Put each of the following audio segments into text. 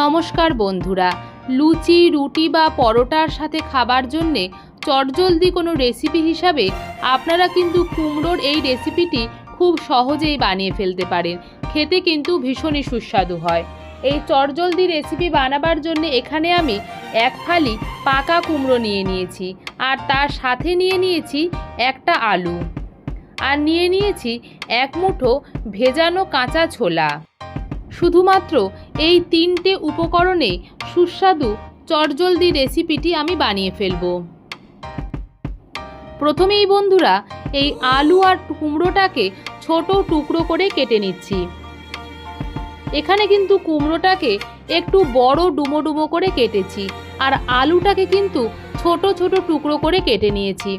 নমস্কার বন্ধুরা। লুচি, রুটি বা পরোটার সাথে খাবার জন্যে চটজলদি কোনো রেসিপি হিসাবে আপনারা কিন্তু কুমড়োর এই রেসিপিটি খুব সহজেই বানিয়ে ফেলতে পারেন। খেতে কিন্তু ভীষণই সুস্বাদু হয়। এই চটজলদি রেসিপি বানাবার জন্য এখানে আমি এক ফালি পাকা কুমড়ো নিয়ে নিয়েছি আর তার সাথে নিয়ে নিয়েছি একটা আলু। আর নিয়ে নিয়েছি এক মুঠো ভেজানো কাঁচা ছোলা। শুধুমাত্র এই তিনটে উপকরণে সুস্বাদু, চটজলদি রেসিপিটি আমি বানিয়ে ফেলব। প্রথমেই বন্ধুরা, এই আলু আর কুমড়োটাকে ছোট টুকরো করে কেটে নিচ্ছি। এখানে কিন্তু কুমড়োটাকে একটু বড় ডুমো ডুমো করে কেটেছি আর আলুটাকে কিন্তু ছোট ছোট টুকরো করে কেটে নিয়েছি।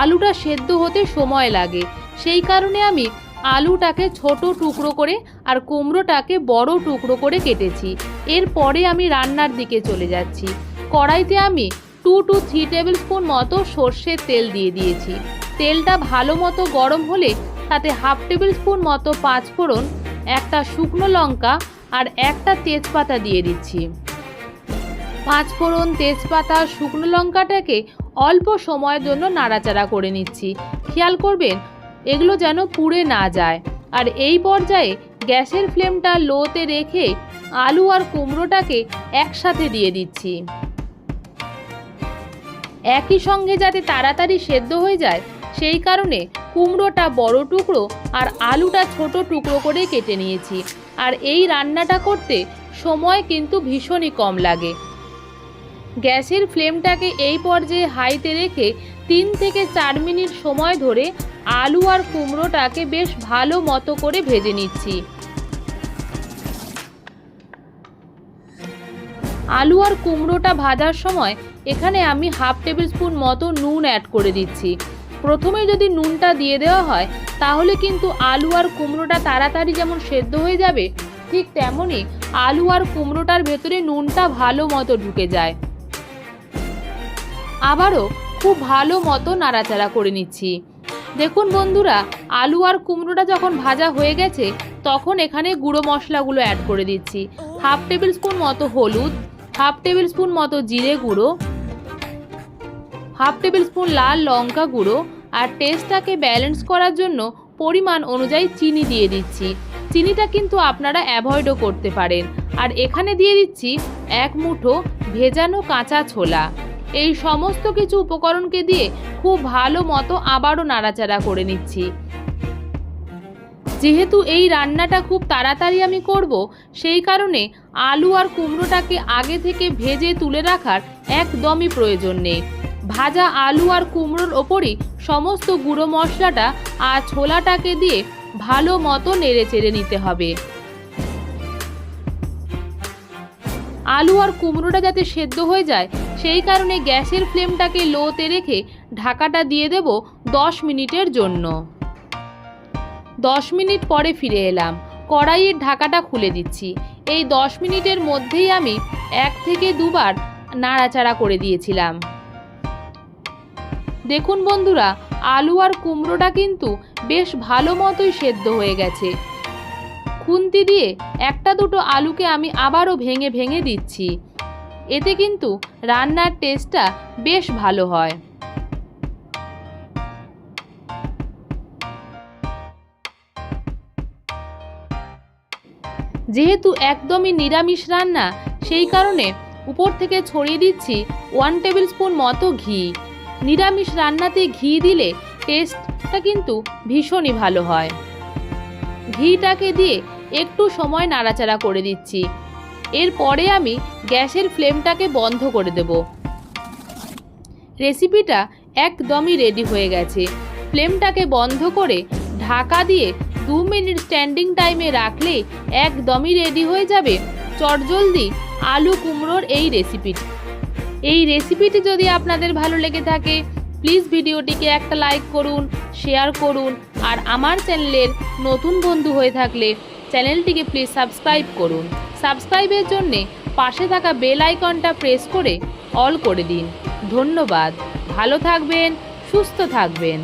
আলুটা সেদ্ধ হতে সময় লাগে, সেই কারণে আমি আলুটাকে ছোট টুকরো করে আর কুমড়োটাকে বড় টুকরো করে কেটেছি। এরপরে আমি রান্নার দিকে চলে যাচ্ছি। কড়াইতে আমি two two three tablespoon মতো সর্ষের তেল দিয়ে দিয়েছি। তেলটা ভালো মতো গরম হলে তাতে হাফ টেবিল স্পুন মতো পাঁচফোড়ন, একটা শুকনো লঙ্কা আর একটা তেজপাতা দিয়ে দিচ্ছি। পাঁচফোড়ন, তেজপাতা শুকনো লঙ্কাটাকে অল্প সময়ের জন্য নাড়াচাড়া করে নিচ্ছি। খেয়াল করবেন এগুলো যেন পুড়ে না যায়। আর এই পর্যায়ে গ্যাসের ফ্লেমটা লোতে রেখে আলু আর কুমড়োটাকে একসাথে দিয়ে দিচ্ছি। একই সঙ্গে যাতে তাড়াতাড়ি সেদ্ধ হয়ে যায়, সেই কারণে কুমড়োটা বড় টুকরো আর আলুটা ছোট টুকরো করে কেটে নিয়েছি। আর এই রান্নাটা করতে সময় কিন্তু ভীষণই কম লাগে। গ্যাসের ফ্লেমটাকে এই পর্যায়ে হাইতে রেখে তিন থেকে চার মিনিট সময় ধরে আলু আর কুমড়োটাকে বেশ ভালো মতো করে ভেজে নিচ্ছি। আলু আর কুমড়োটা ভাজার সময় এখানে আমি হাফ টেবিল স্পুন মতো নুন অ্যাড করে দিচ্ছি। প্রথমে যদি নুনটা দিয়ে দেওয়া হয়, তাহলে কিন্তু আলু আর কুমড়োটা তাড়াতাড়ি যেমন সেদ্ধ হয়ে যাবে, ঠিক তেমনই আলু আর কুমড়োটার ভেতরে নুনটা ভালো মতো ঢুকে যায়। আবারও খুব ভালো মতো নাড়াচাড়া করে নিচ্ছি। দেখুন বন্ধুরা, আলু আর কুমড়োটা যখন ভাজা হয়ে গেছে, তখন এখানে গুঁড়ো মশলাগুলো অ্যাড করে দিচ্ছি। হাফ টেবিল স্পুন মতো হলুদ, হাফ টেবিল স্পুন মতো জিরে গুঁড়ো, হাফ টেবিল স্পুন লাল লঙ্কা গুঁড়ো আর টেস্টটাকে ব্যালেন্স করার জন্য পরিমাণ অনুযায়ী চিনি দিয়ে দিচ্ছি। চিনিটা কিন্তু আপনারা অ্যাভয়েডও করতে পারেন। আর এখানে দিয়ে দিচ্ছি এক মুঠো ভেজানো কাঁচা ছোলা। এই সমস্ত কিছু উপকরণকে দিয়ে খুব ভালো মতো আবারও নাড়াচাড়া করে নিচ্ছি। যেহেতু এই রান্নাটা খুব তাড়াতাড়ি আমি করব, সেই কারণে আলু আর কুমড়োটাকে আগে থেকে ভেজে তুলে রাখার একদমই প্রয়োজন নেই। ভাজা আলু আর কুমড়োর ওপরই সমস্ত গুঁড়ো মশলাটা আর ছোলাটাকে দিয়ে ভালো মতো নেড়ে চেড়ে নিতে হবে। আলু আর কুমড়োটা যাতে সেদ্ধ হয়ে যায় সেই কারণে গ্যাসের ফ্লেমটাকে লোতে রেখে ঢাকাটা দিয়ে দেব দশ মিনিটের জন্য। দশ মিনিট পরে ফিরে এলাম। কড়াইয়ের ঢাকাটা খুলে দিচ্ছি। এই দশ মিনিটের মধ্যেই আমি এক থেকে দুবার নাড়াচাড়া করে দিয়েছিলাম। দেখুন বন্ধুরা, আলু আর কুমড়োটা কিন্তু বেশ ভালো মতোই সেদ্ধ হয়ে গেছে। খুন্তি দিয়ে একটা দুটো আলুকে আমি আবারও ভেঙে ভেঙে দিচ্ছি। এতে কিন্তু রান্নার টেস্টটা বেশ ভালো হয়। যেহেতু একদমই নিরামিষ রান্না, সেই কারণে উপর থেকে ছড়িয়ে দিচ্ছি ওয়ান টেবিল স্পুন মতো ঘি। নিরামিষ রান্নাতে ঘি দিলে টেস্টটা কিন্তু ভীষণই ভালো হয়। ঘিটাকে দিয়ে একটু সময় নাড়াচাড়া করে দিচ্ছি। এরপরে আমি গ্যাসের ফ্লেমটাকে বন্ধ করে দেব। রেসিপিটা একদমই রেডি হয়ে গেছে। ফ্লেমটাকে বন্ধ করে ঢাকা দিয়ে দু মিনিট স্ট্যান্ডিং টাইমে রাখলে একদমই রেডি হয়ে যাবে চটজলদি আলু কুমড়োর এই রেসিপিটি এই রেসিপিটি যদি আপনাদের ভালো লেগে থাকে, প্লিজ ভিডিওটিকে একটা লাইক করুন, শেয়ার করুন, আর আমার চ্যানেলের নতুন বন্ধু হয়ে থাকলে চ্যানেলটিকে প্লিজ সাবস্ক্রাইব করুন। সাবস্ক্রাইবের জন্যে পাশে থাকা বেল আইকনটা প্রেস করে অল করে দিন। ধন্যবাদ। ভালো থাকবেন, সুস্থ থাকবেন।